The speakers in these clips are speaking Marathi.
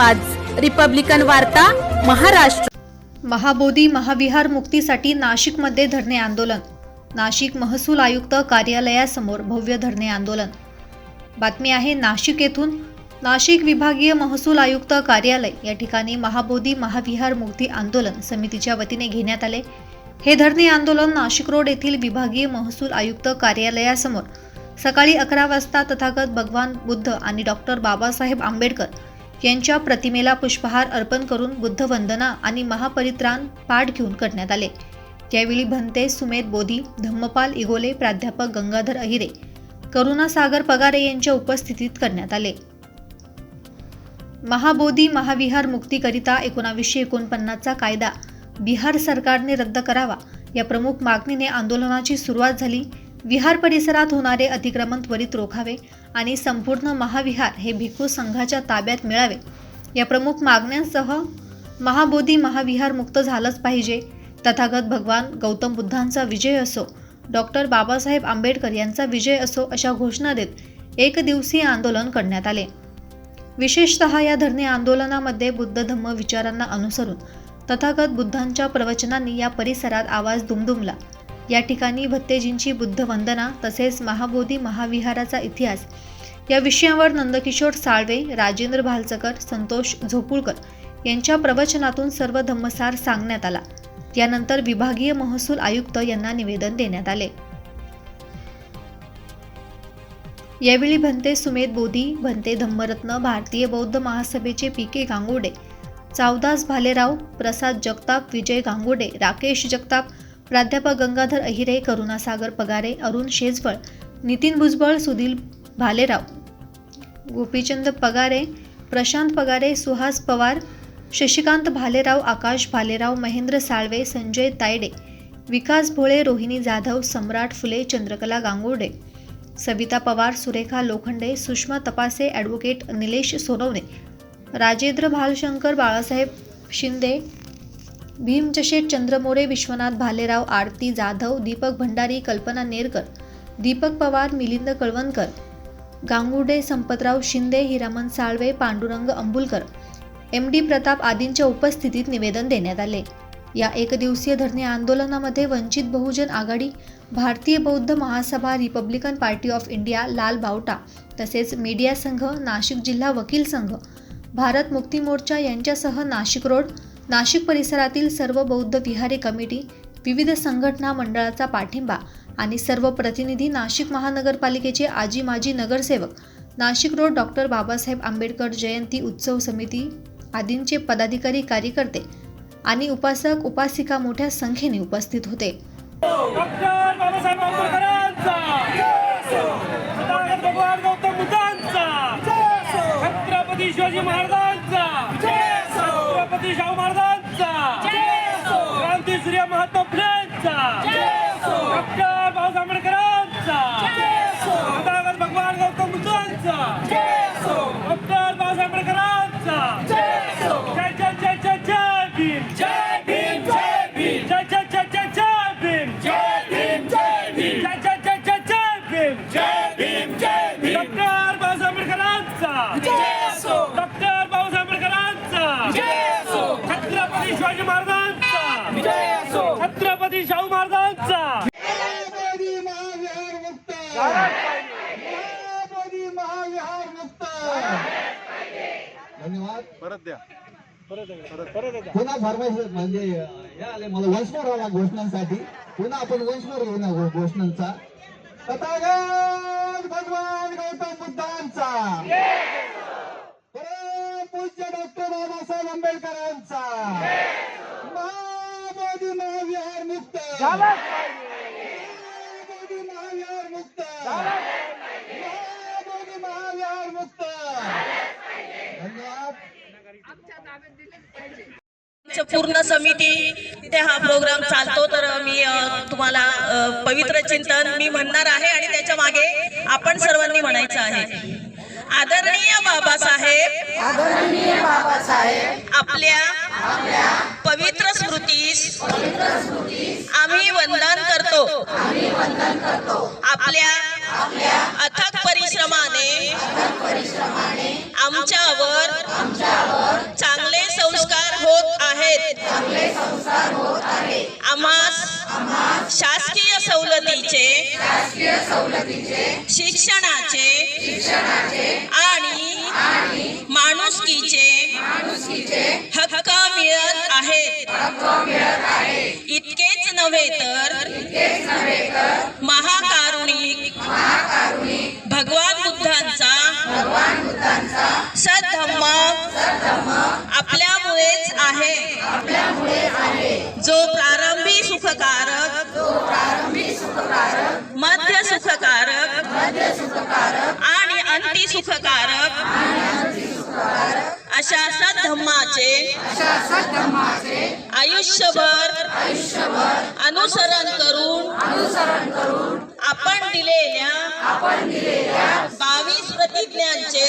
आवाज. रिपब्लिकन वार्ता महाराष्ट्र. महाबोधी महाविहार मुक्तीसाठी नाशिकमध्ये धरणे आंदोलन. नाशिक महसूल आयुक्त कार्यालयासमोर भव्य धरणे आंदोलन. बातमी आहे नाशिक येथून. नाशिक विभागीय महसूल आयुक्त कार्यालय या ठिकाणी महाबोधी महाविहार मुक्ती आंदोलन समितीच्या वतीने घेण्यात आले. हे धरणे आंदोलन नाशिक रोड येथील विभागीय महसूल आयुक्त कार्यालयासमोर. सकाळी अकरा वाजता तथागत भगवान बुद्ध आणि डॉक्टर बाबासाहेब आंबेडकर यांच्या प्रतिमेला पुष्पहार अर्पण करून बुद्धवंदना आणि महापरित्राण पाठ घेऊन करण्यात आले. यावेळी भंते सुमेध बोधी धम्मपाल इगोले प्राध्यापक गंगाधर अहिरे करुणासागर पगारे यांच्या उपस्थितीत करण्यात आले. महाबोधी महाविहार मुक्तीकरिता एकोणावीसशे एकोणपन्नासचा कायदा बिहार सरकारने रद्द करावा या प्रमुख मागणीने आंदोलनाची सुरुवात झाली. विहार परिसरात होणारे अतिक्रमण त्वरित रोखावे आणि संपूर्ण महाविहार हे भिक्खू संघाच्या ताब्यात मिळावे. या प्रमुख मागण्यांसह महाबोधी महाविहार मुक्त झालंच पाहिजे. तथागत भगवान गौतम बुद्धांचा विजय असो डॉक्टर बाबासाहेब आंबेडकर यांचा विजय असो अशा घोषणा देत एक दिवसीय आंदोलन करण्यात आले. विशेषतः या धरणे आंदोलनामध्ये बुद्ध धम्म विचारांना अनुसरून तथागत बुद्धांच्या प्रवचनांनी या परिसरात आवाज दुमदुमला. या ठिकाणी भत्तेजींची बुद्ध वंदना तसेच महाबोधी महाविहाराचा इतिहास. या विषयावर नंदकिशोर साळवे राजेंद्र भालचकर संतोष झोपुळकर यांच्या प्रवचनातून सर्व धम्मसार सांगण्यात आला. यानंतर विभागीय महसूल आयुक्त यांना निवेदन देण्यात आले. यावेळी भंते सुमेध बोधी भंते धम्मरत्न भारतीय बौद्ध महासभेचे पी के गांगुडे चावदास भालेराव प्रसाद जगताप विजय गांगुडे राकेश जगताप प्राध्यापक Gangadhar Ahire Karunasagar Pagare Arun Shejwal Nitin Bhujbal Sudhil Bhalerao Gopichand Pagare Prashant Pagare Suhas Pawar Shashikant Bhalerao Akash Bhalerao Mahendra Salve Sanjay Tayde Vikas Bhole Rohini Jadhav Samrat Phule Chandrakala Gangurde Savita Pawar Surekha Lokhande Sushma Tapase advocate Nilesh Sonawane Rajendra Bhalshankar Balasaheb Shinde Bhimjsheth Chandramore Vishwanath Bhalerao Aarti Jadhav Deepak Bhandari Kalpana Nerkar Deepak Pawar Milind Kalwankar Gangurde Sampatrao Shinde Hiraman Salve Pandurang Ambulkar M D Pratap आदींच्या उपस्थितीत निवेदन देण्यात आले. या एकदिवसीय धरणे आंदोलनामध्ये वंचित Bahujan Aghadi Bharatiya Bauddha Mahasabha Republican Party of India Lal Bawta तसेच मीडिया संघ नाशिक जिल्हा वकील संघ भारत मुक्ती मोर्चा यांच्यासह नाशिक रोड नाशिक परिसरातील सर्व बौद्ध विहारे कमिटी विविध संघटना मंडळाचा पाठिंबा आणि सर्व प्रतिनिधी नाशिक महानगरपालिकेचे आजी माजी नगरसेवक नाशिक रोड डॉक्टर बाबासाहेब आंबेडकर जयंती उत्सव समिती आदींचे पदाधिकारी कार्यकर्ते आणि उपासक उपासिका मोठ्या संख्येने उपस्थित होते. शिवाजी महाराजांचा आंबेडकरांचा तथागत भगवान गौतम बुद्धांचा छत्रपती शिवाजी महाराजांचा छत्रपती शाहू महाराजांचा. क्रांतीसूर्य महात्मा फुलेंचा. डॉक्टर बाबासाहेब आंबेडकरांचा. परत द्या. पुन्हा फरमाईश म्हणजे हे आले मला वंशमोर आला घोषणांसाठी. पुन्हा आपण वंशमोर घेऊ ना घोषणांचा. तथागत भगवान गौतम बुद्धांचा. परम पूज्य डॉक्टर बाबासाहेब आंबेडकरांचा. महामोदी महाविहार मुक्त. महामोदी महाविहार मुक्त. महामोदी महाविहार मुक्त. पूर्ण समिती तिथे हा प्रोग्राम चालतो तर मी तुम्हाला पवित्र चिंतन मी म्हणणार आहे आणि त्याच्यामागे आपण सर्वांनी म्हणायचं आहे. आदरणीय बाबासाहेब आदरणीय बाबासाहेब आपल्या पवित्र स्मृतीस आम्ही वंदन करतो. आपल्या अथक परिश्रमाने आमच्यावर आहेत. आम्हास शासकीय सवलतीचे शिक्षणाचे आणि माणुसकीचे हक्क मिळत आहेत. इतकेच नव्हे तर महाकारुणिक भगवान बुद्धांचा सद्धम्म आहे. जो प्रारंभी सुखकारक मध्य सुखकारक आणि अंती सुखकारक अशा सद्धम्माचे आयुष्यभर अनुसरण करून आपण दिलेल्या बावीस प्रतिज्ञांचे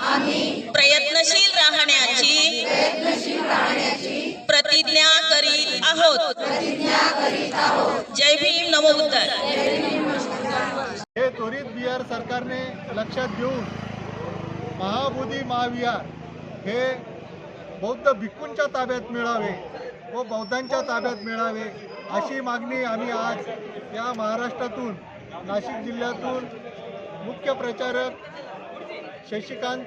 प्रयत्नशील राहण्याची प्रतिज्ञा करीत आहोत. जय भीम नमो बुद्ध हे त्वरित बिहार सरकारने लक्षात घेऊन महाबोधी महाविहार हे बौद्ध भिक्खूंच्या ताब्यात मिळावे व बौद्धांच्या ताब्यात मिळावे अशी मागणी आम्ही आज या महाराष्ट्रातून नाशिक जिल्ह्यातून मुख्य प्रचारक शशिकांत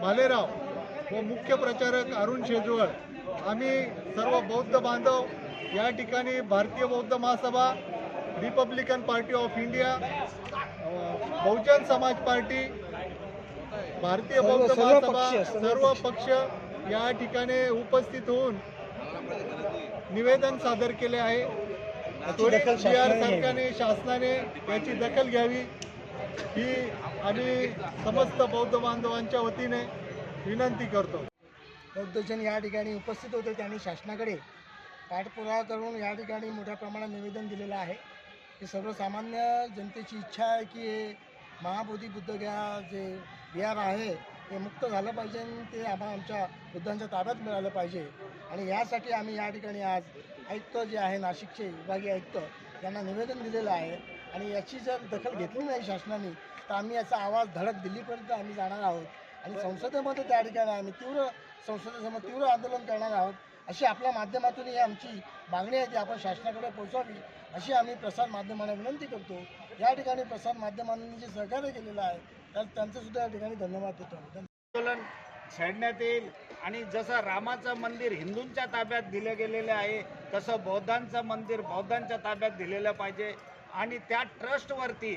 भालेराव व मुख्य प्रचारक अरुण शेजवळ. आम्ही सर्व बौद्ध बांधव या ठिकाणी Bharatiya Bauddha Mahasabha Republican Party of India Bahujan Samaj party Bharatiya बौद्ध महासभा सर्व पक्ष. या ठिकाणी उपस्थित होऊन निवेदन सादर केले आहे. त्वरित बिहार सरकारने शासनाने याची दखल घ्यावी. ही आणि समस्त बौद्ध बांधवांच्या वतीने विनंती करतो. बौद्धजन या ठिकाणी उपस्थित होते त्यांनी शासनाकडे पाठपुरावा करून या ठिकाणी मोठ्या प्रमाणात निवेदन दिलेलं आहे. की सर्वसामान्य जनतेची इच्छा आहे की हे महाबोधी बुद्धगया जे बिहार आहे ते मुक्त झालं पाहिजे आणि ते आम्हा आमच्या बुद्धांच्या ताब्यात मिळालं पाहिजे. आणि यासाठी आम्ही या ठिकाणी आज आयुक्त जे आहे नाशिकचे विभागीय आयुक्त यांना निवेदन दिलेलं आहे. आणि याची जर दखल घेतली नाही शासनाने तर आम्ही याचा आवाज धडक दिल्लीपर्यंत आम्ही जाणार आहोत. आणि संसदेमध्ये त्या ठिकाणी आम्ही तीव्र संसदेसमोर तीव्र आंदोलन करणार आहोत. अशी आपल्या माध्यमातून ही आमची मागणी आहे ती आपण शासनाकडे पोहोचवावी अशी आम्ही प्रसार माध्यमांना विनंती करतो. या ठिकाणी प्रसार माध्यमांनी जे सहकार्य केलेलं आहे त्या त्यांचं सुद्धा या ठिकाणी धन्यवाद देतो आंदोलन छेडण्यात येईल आणि जसं रामाचं मंदिर हिंदूंच्या ताब्यात दिलं गेलेलं आहे तसं बौद्धांचं मंदिर बौद्धांच्या ताब्यात दिलेलं पाहिजे. आणि त्या ट्रस्टवरती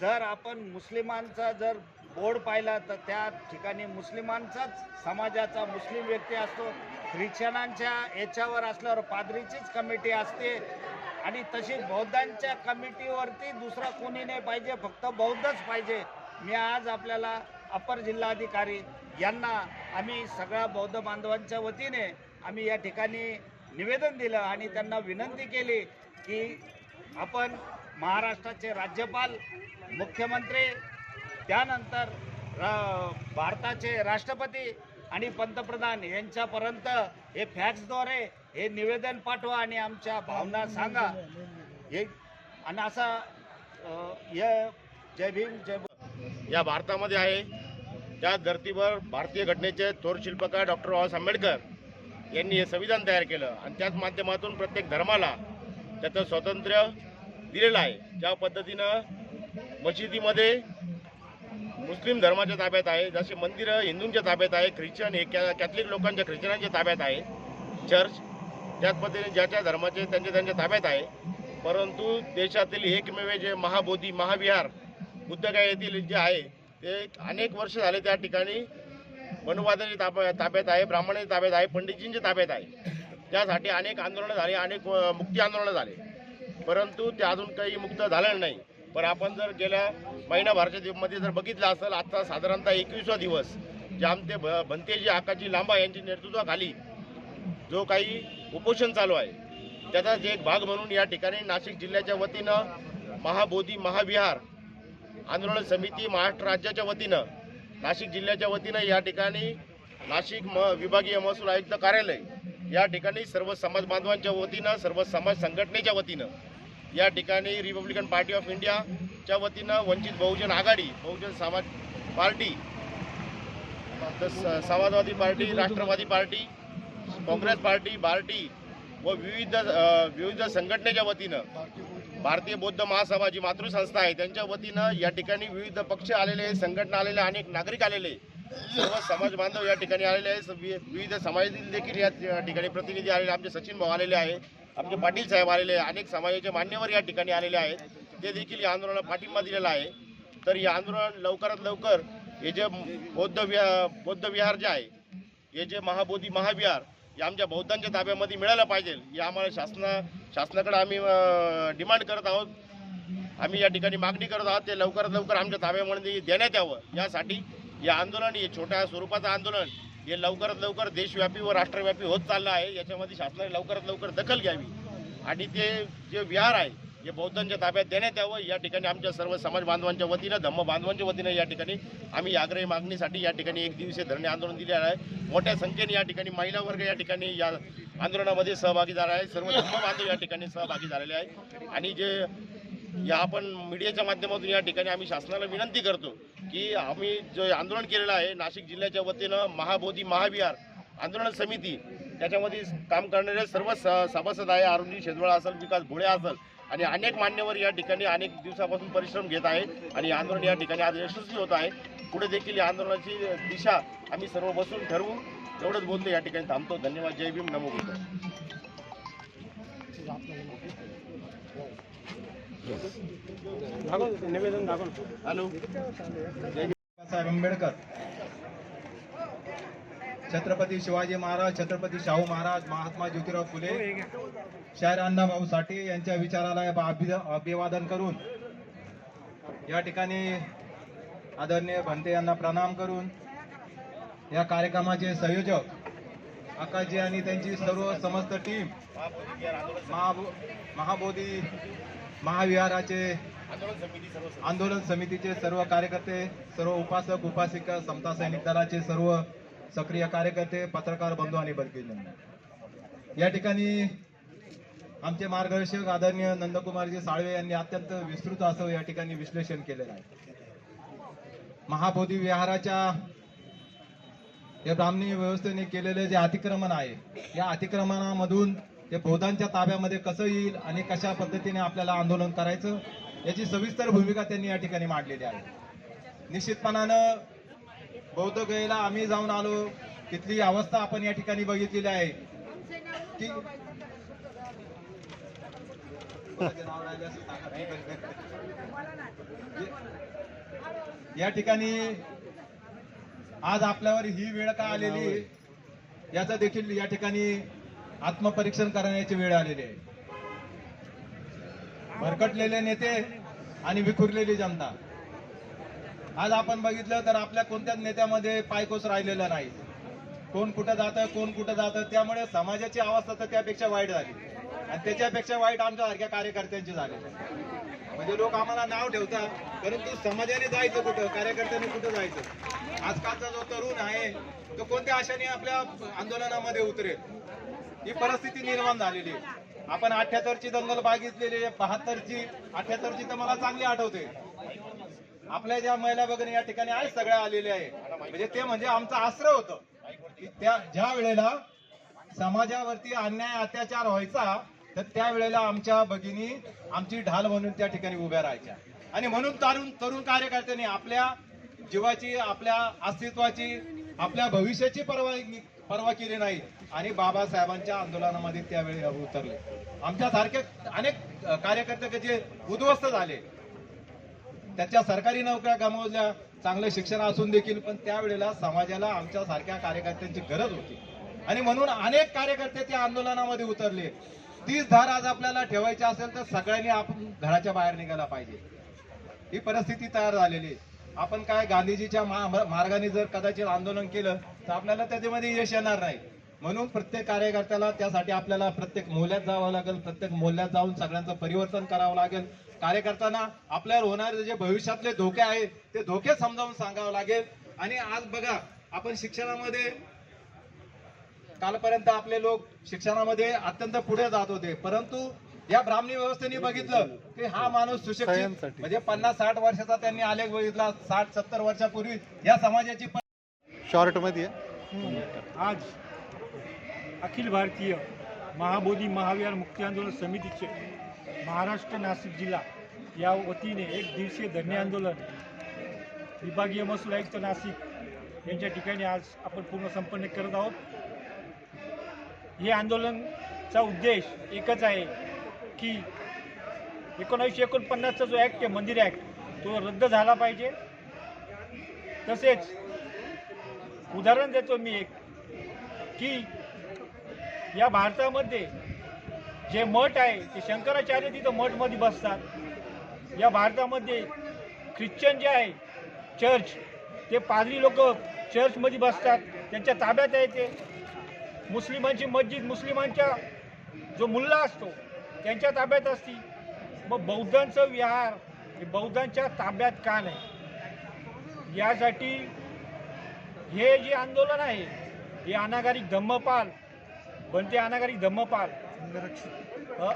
जर आपण मुस्लिमांचा जर बोर्ड पाहिला तर त्या ठिकाणी मुस्लिमांचाच समाजाचा मुस्लिम व्यक्ती असतो. ख्रिश्चनांच्या याच्यावर असल्यावर पादरीचीच कमिटी असते. आणि तशी बौद्धांच्या कमिटीवरती दुसरा कोणी नाही पाहिजे फक्त बौद्धच पाहिजे. मी आज आपल्याला अपर जिल्हाधिकारी यांना आम्ही सगळ्या बौद्ध बांधवांच्या वतीने आम्ही या ठिकाणी निवेदन दिलं आणि त्यांना विनंती केली की आपण महाराष्ट्राचे राज्यपाल मुख्यमंत्री त्यानंतर भारताचे राष्ट्रपती आणि पंतप्रधान यांच्यापर्यंत हे फॅक्सद्वारे हे निवेदन पाठवा आणि आमच्या भावना सांगा. हे आणि असा हे जय भीम जय या भारतामध्ये आहे. त्या धर्तीवर भारतीय घटनेचे थोर शिल्पकार डॉक्टर बाबासाहेब आंबेडकर यांनी हे संविधान तयार केलं. आणि त्याच माध्यमातून प्रत्येक धर्माला त्याचं स्वातंत्र्य दिलेलं आहे. ज्या पद्धतीनं मशिदीमध्ये मुस्लिम धर्माच्या ताब्यात आहे जसे मंदिरं हिंदूंच्या ताब्यात आहे ख्रिश्चन हे कॅ कॅथलिक लोकांच्या ख्रिश्चनांच्या ताब्यात आहे चर्च त्याच पद्धतीने ज्याच्या धर्माचे त्यांच्या त्यांच्या ताब्यात आहे परंतु देशातील एकमेव जे महाबोधी महाविहार बुद्धगया येथील जे आहे ते अनेक वर्ष झाले त्या ठिकाणी वनवादाच्या ताब्या ताब्यात आहे ब्राह्मणाच्या ताब्यात आहे पंडितजींच्या ताब्यात आहे. त्यासाठी अनेक आंदोलनं झाली अनेक मुक्ती आंदोलनं झाले. परंतु ते अजून काही मुक्त झालेलं नाही. पण आपण जर गेल्या महिनाभराच्या मध्ये जर बघितलं असेल आता साधारणतः एकवीसवा दिवस जे आमचे भ भंतेजी आकाजी लांबा यांच्या नेतृत्वाखाली जो काही उपोषण चालू आहे त्याचाच एक भाग म्हणून या ठिकाणी नाशिक जिल्ह्याच्या वतीनं महाबोधी महाविहार आंदोलन समिती महाराष्ट्र राज्याच्या वतीनं नाशिक जिल्ह्याच्या वतीनं या ठिकाणी नाशिक म विभागीय महसूल आयुक्त कार्यालय या ठिकाणी सर्व समाज बांधवांच्या वतीनं सर्व समाज संघटनेच्या वतीनं या ठिकाणी रिपब्लिकन पार्टी ऑफ इंडियाच्या वतीनं वंचित Bahujan Aghadi Bahujan Samaj party Samajwadi party Rashtrawadi party Congress party Barti व विविध विविध संघटनेच्या वतीनं भारतीय बौद्ध महासभा जी मातृसंस्था आहे त्यांच्या वतीनं या ठिकाणी विविध पक्ष आलेले संघटना आलेले अनेक नागरिक आलेले सर्व समाज बांधव या ठिकाणी आलेले आहे वि- विविध समाजातील देखील या ठिकाणी प्रतिनिधी आलेले आमचे सचिन भाऊ आलेले आहे आमचे पाटील साहेब आलेले अनेक समाजाचे मान्यवर या ठिकाणी आलेले आहेत. ते देखील या आंदोलनाला पाठिंबा दिलेला आहे. तर हे आंदोलन लवकरात लवकर हे जे बौद्ध विहार बौद्ध विहार जे आहे हे जे महाबोधी महाविहार हे आमच्या बौद्धांच्या ताब्यामध्ये मिळालं पाहिजे. हे आम्हाला शासना शासनाकडे आम्ही डिमांड करत आहोत. आम्ही या ठिकाणी मागणी करत आहोत. ते लवकरात लवकर आमच्या ताब्यामध्ये देण्यात यावं. यासाठी हे आंदोलन हे छोट्या स्वरूपाचं आंदोलन हे लवकरात लवकर देशव्यापी व राष्ट्रव्यापी होत चाललं आहे. याच्यामध्ये शासनाने लवकरात लवकर दखल घ्यावी. आणि ते जे विहार आहे हे बौद्धांच्या ताब्यात देण्यात यावं या ठिकाणी आमच्या सर्व समाज बांधवांच्या वतीनं धम्म बांधवांच्या वतीनं या ठिकाणी आम्ही आग्रही मागणीसाठी या ठिकाणी एक दिवसीय धरणे आंदोलन दिलेलं आहे. मोठ्या संख्येने या ठिकाणी महिला वर्ग या ठिकाणी या आंदोलनामध्ये सहभागी झाला आहे. सर्व धम्म बांधव या ठिकाणी सहभागी झालेले आहे आणि जे या आपण मीडियाच्या माध्यमातून या ठिकाणी आम्ही शासनाला विनंती करतो की आम्ही जे आंदोलन केलेलं आहे नाशिक जिल्ह्याच्या वतीनं महाबोधी महाविहार आंदोलन समिती त्याच्यामध्ये काम करणारे सर्व स सभासद आहे अरुणजी शेजवळ असेल विकास भोळे असेल आणि अनेक मान्यवर या ठिकाणी अनेक दिवसापासून परिश्रम घेत आहे आणि आंदोलन या ठिकाणी आज यशस्वी होत आहे. पुढे देखील या आंदोलनाची दिशा आम्ही सर्व बसून ठरवू. एवढंच बोलतो या ठिकाणी थांबतो. धन्यवाद. जय भीम. नमो हॅलो बाबासाहेब आंबेडकर. छत्रपती शिवाजी महाराज छत्रपती शाहू महाराज महात्मा ज्योतिराव फुले शाहीर अण्णाभाऊ साठे यांच्या विचाराला अभि- अभिवादन करून या ठिकाणी आदरणीय भंते यांना प्रणाम करून या कार्यक्रमाचे संयोजक आकाशजी आणि त्यांची सर्व समस्त टीम महाबो महाबोधी महाविहाराचे आंदोलन समितीचे सर्व कार्यकर्ते सर्व उपासक उपासिका समता सैनिक दलाचे सर्व सक्रिय कार्यकर्ते पत्रकार बंधू आणि बंधू या ठिकाणी आमचे मार्गदर्शक आदरणीय नंदकुमारजी साळवे यांनी अत्यंत विस्तृत असं या ठिकाणी विश्लेषण केलेलं आहे. महाबोधी विहाराच्या या ब्राह्मणी व्यवस्थेने केलेले जे अतिक्रमण आहे या अतिक्रमणामधून ते बौद्धांच्या ताब्यामध्ये कसं येईल आणि कशा पद्धतीने आपल्याला आंदोलन करायचं याची सविस्तर भूमिका त्यांनी या ठिकाणी मांडलेली आहे. निश्चितपणानं बौद्ध गयेला आम्ही जाऊन आलो. तिथली अवस्था आपण या ठिकाणी बघितलेली आहे. की या ठिकाणी आज आपल्यावर ही वेळ का आलेली याचा देखील या ठिकाणी आत्मपरीक्षण करण्याची वेळ आलेली आहे. भरकटलेले नेते आणि विखुरलेली जनता. आज आपण बघितलं तर आपल्या कोणत्याच नेत्यामध्ये पायकोस राहिलेला नाही. कोण कुठं जातं कोण कुठं जातं त्यामुळे समाजाची अवस्था तर त्यापेक्षा वाईट झाली. आणि त्याच्यापेक्षा वाईट आमच्यासारख्या कार्यकर्त्यांची झाली. म्हणजे लोक आम्हाला नाव ठेवतात परंतु समाजाने जायचं कुठं कार्यकर्त्यांनी कुठं जायचं? आजकालचा जो तरुण आहे तो कोणत्या आशाने आपल्या आंदोलनामध्ये उतरेल? ही परिस्थिती निर्माण झालेली आहे. आपण अठ्याहत्तरची दंगल बागितलेली आहे बहात्तरची अठ्याहत्तरची तर मला चांगली आठवते. आपल्या ज्या महिला भगिनी या ठिकाणी आहेत सगळ्या आलेल्या आहे. म्हणजे ते म्हणजे आमचं आश्रय होतं. की त्या ज्या वेळेला समाजावरती अन्याय अत्याचार व्हायचा तर त्यावेळेला आमच्या भगिनी आमची ढाल म्हणून त्या ठिकाणी उभ्या राहायच्या. आणि म्हणून तरुण तरुण कार्यकर्त्यांनी आपल्या जीवाची आपल्या अस्तित्वाची आपल्या भविष्याची परवानगी पर्वा केली नाही. आणि बाबासाहेबांच्या आंदोलनामध्ये त्यावेळी उतरले. आमच्यासारखे अनेक कार्यकर्ते जे उद्ध्वस्त झाले. त्याच्या सरकारी नोकऱ्या गमावल्या चांगलं शिक्षण असून देखील पण त्यावेळेला समाजाला आमच्या सारख्या कार्यकर्त्यांची गरज होती. आणि म्हणून अनेक कार्यकर्ते त्या आंदोलनामध्ये उतरले. तीच धार आज आपल्याला ठेवायची असेल तर सगळ्यांनी आपण घराच्या बाहेर निघायला पाहिजे. ही परिस्थिती तयार झालेली आहे. आपण काय गांधीजीच्या मार्गाने जर कदाचित आंदोलन केलं तर आपल्याला त्याच्यामध्ये यश येणार नाही. म्हणून प्रत्येक कार्यकर्त्याला त्यासाठी आपल्याला प्रत्येक मोहल्यात जावं लागेल प्रत्येक मोहल्यात जाऊन सगळ्यांचं परिवर्तन करावं लागेल. कार्यकर्त्यांना आपल्यावर होणारे जे भविष्यातले धोके आहेत ते धोके समजावून सांगावं लागेल. आणि आज बघा आपण शिक्षणामध्ये कालपर्यंत आपले लोक शिक्षणामध्ये अत्यंत पुढे जात होते. परंतु या ब्राह्मणी व्यवस्थेने बघितलं की हा माणूस सुशिक्षित म्हणजे पन्नास साठ वर्षाचा त्यांनी आलेख बघितला साठ सत्तर वर्षापूर्वी या समाजाची शॉर्टमध्ये आज अखिल भारतीय महाबोधी महाविहार मुक्ती आंदोलन समितीचे महाराष्ट्र नाशिक जिल्हा या वतीने एक दिवसीय धरणे आंदोलन विभागीय महसूल आयुक्त नाशिक यांच्या ठिकाणी आज आपण पूर्ण संपन्न करत आहोत. हे आंदोलनचा उद्देश एकच आहे की एकोणावीसशे एकोणपन्नासचा जो ॲक्ट आहे मंदिर ॲक्ट तो रद्द झाला पाहिजे. तसेच उदाहरण देतो मी एक की या भारतामध्ये जे मठ आहे ते शंकराचार्य तिथं मठमध्ये बसतात. या भारतामध्ये ख्रिश्चन जे आहे चर्च ते पादरी लोक चर्चमध्ये बसतात. त्यांच्या ताब्यात आहे ते. मुस्लिमांची मस्जिद मुस्लिमांच्या जो मुल्ला असतो त्यांच्या ताब्यात असती. मग बौद्धांचं विहार हे बौद्धांच्या ताब्यात का नाही? यासाठी हे जे आंदोलन आहे हे अनागारिक धम्मपाल बनते अनागारिक धम्मपाल? अ?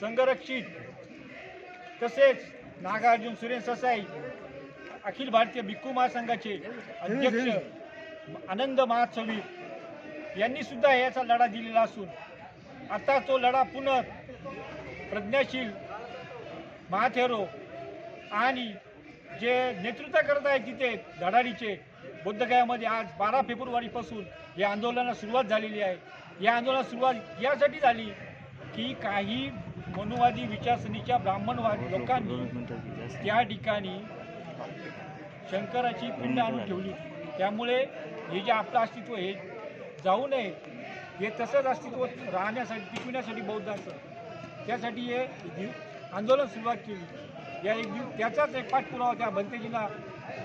संघरक्षित. तसेच नागार्जुन सुरेन ससाई अखिल भारतीय भिक्खू महासंघाचे अध्यक्ष आनंद महात्सवी यांनी सुद्धा याचा लढा दिलेला असून आता तो लढा पुन्हा प्रज्ञाशील महाथेरो आणि जे नेतृत्व करत आहे तिथे धडाडीचे बुद्धगयामध्ये आज बारा फेब्रुवारीपासून या आंदोलनाला सुरुवात झालेली आहे. या आंदोलनाला सुरुवात यासाठी झाली की काही मनुवादी विचारसरणीच्या ब्राह्मणवादी लोकांनी त्या ठिकाणी शंकराची पिंड आणून ठेवली. त्यामुळे हे जे आपलं अस्तित्व हे जाऊ नये. हे तसंच अस्तित्व राहण्यासाठी टिकविण्यासाठी बौद्धांचं त्यासाठी हे दिव- आंदोलन सुरुवात केली. या एक दिव त्याचाच एक पाठपुरावा त्या भंतेजींना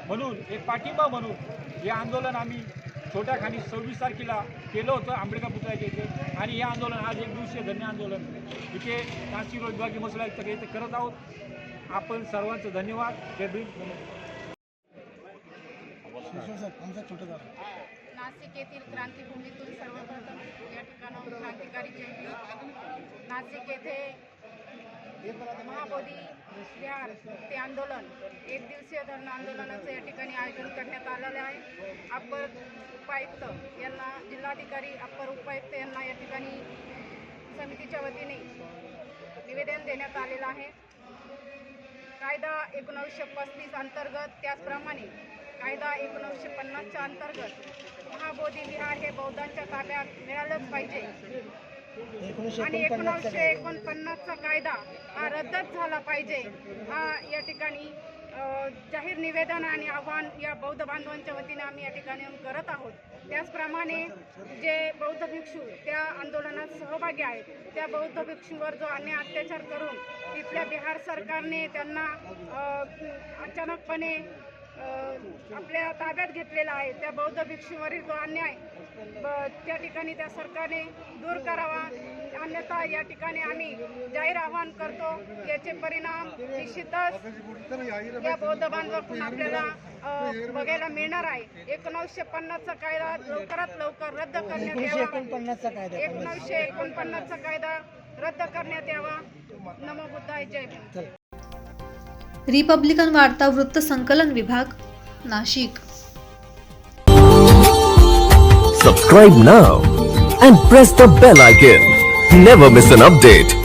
म्हणून एक पाठिंबा म्हणून हे आंदोलन आम्ही छोट्या खाली सव्वीस तारखेला केलं होतं आंबेडकर पुतळ्याच्या इथे. आणि हे आंदोलन आज एक दिवसीय धन्य आंदोलन. इथे नाशिक विभागीय मसला आयुक्त इथे करत आहोत. आपण सर्वांचं धन्यवाद. जय भीम. आमचा छोटं झालं नाशिक येथील क्रांतीभूमीतून सर्वप्रथम या ठिकाणाहून क्रांतिकारी जयंती. नाशिक येथे महाबोधी विहार ते आंदोलन एक दिवसीय धरण आंदोलनाचं या ठिकाणी आयोजन करण्यात आलेलं आहे. अप्पर उपायुक्त यांना जिल्हाधिकारी अप्पर उपायुक्त यांना या ठिकाणी समितीच्या वतीने निवेदन देण्यात आलेलं आहे. कायदा एकोणावीसशे पस्तीस अंतर्गत त्याचप्रमाणे कायदा एकोणीसशे पन्नासच्या अंतर्गत महाबोधी विहार हे बौद्धांच्या ताब्यात मिळालंच पाहिजे. आणि एकोणीसशे एकोणपन्नासचा कायदा हा रद्दच झाला पाहिजे. हा या ठिकाणी जाहीर निवेदन आणि आव्हान या बौद्ध बांधवांच्या वतीने आम्ही या ठिकाणी करत आहोत. त्याचप्रमाणे जे बौद्ध भिक्षू त्या आंदोलनात सहभागी आहेत त्या बौद्ध भिक्षूवर जो अन्याय अत्याचार करून तिथल्या बिहार सरकारने त्यांना अचानकपणे आपल्या ताब्यात घेतलेला आहे. त्या बौद्ध भिक्षूवरील जो अन्याय त्या ठिकाणी त्या सरकारने दूर करावा. अन्यथा या ठिकाणी आम्ही जाहीर आवाहन करतो. याचे परिणाम निश्चितच या बौद्ध बांधवाकडून आपल्याला बघायला मिळणार आहे. एकोणीसशे पन्नासचा कायदा लवकरात लवकर रद्द करण्यात यावा. एकोणीसशे एकोणपन्नासचा कायदा रद्द करण्यात यावा. नमो बुद्धाय जय रिपब्लिकन वार्ता वृत्त संकलन विभाग Nashik Subscribe now and press the bell icon. Never miss an update.